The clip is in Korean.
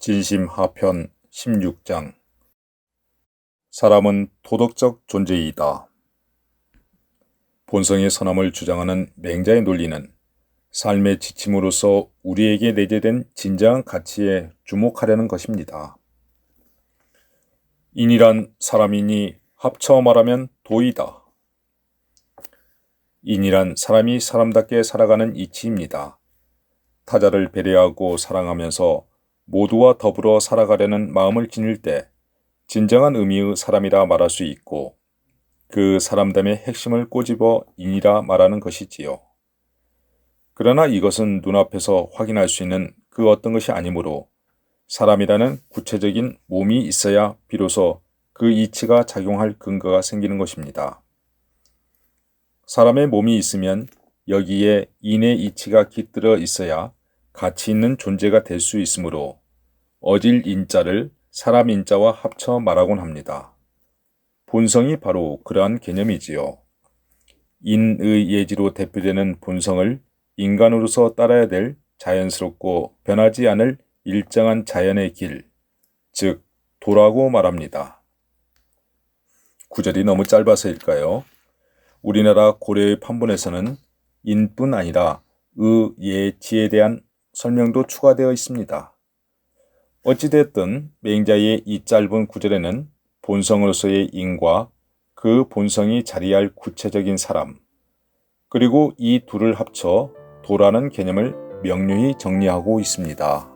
진심 하편 16장 사람은 도덕적 존재이다. 본성의 선함을 주장하는 맹자의 논리는 삶의 지침으로서 우리에게 내재된 진정한 가치에 주목하려는 것입니다. 인이란 사람이니 합쳐 말하면 도이다. 인이란 사람이 사람답게 살아가는 이치입니다. 타자를 배려하고 사랑하면서 모두와 더불어 살아가려는 마음을 지닐 때 진정한 의미의 사람이라 말할 수 있고 그 사람됨의 핵심을 꼬집어 인이라 말하는 것이지요. 그러나 이것은 눈앞에서 확인할 수 있는 그 어떤 것이 아니므로 사람이라는 구체적인 몸이 있어야 비로소 그 이치가 작용할 근거가 생기는 것입니다. 사람의 몸이 있으면 여기에 인의 이치가 깃들어 있어야 가치 있는 존재가 될 수 있으므로 어질 인자를 사람 인자와 합쳐 말하곤 합니다. 본성이 바로 그러한 개념이지요. 인의 예지로 대표되는 본성을 인간으로서 따라야 될 자연스럽고 변하지 않을 일정한 자연의 길, 즉, 도라고 말합니다. 구절이 너무 짧아서일까요? 우리나라 고려의 판본에서는 인뿐 아니라 의, 예, 지에 대한 설명도 추가되어 있습니다. 어찌됐든 맹자의 이 짧은 구절에는 본성으로서의 인과 그 본성이 자리할 구체적인 사람, 그리고 이 둘을 합쳐 도라는 개념을 명료히 정리하고 있습니다.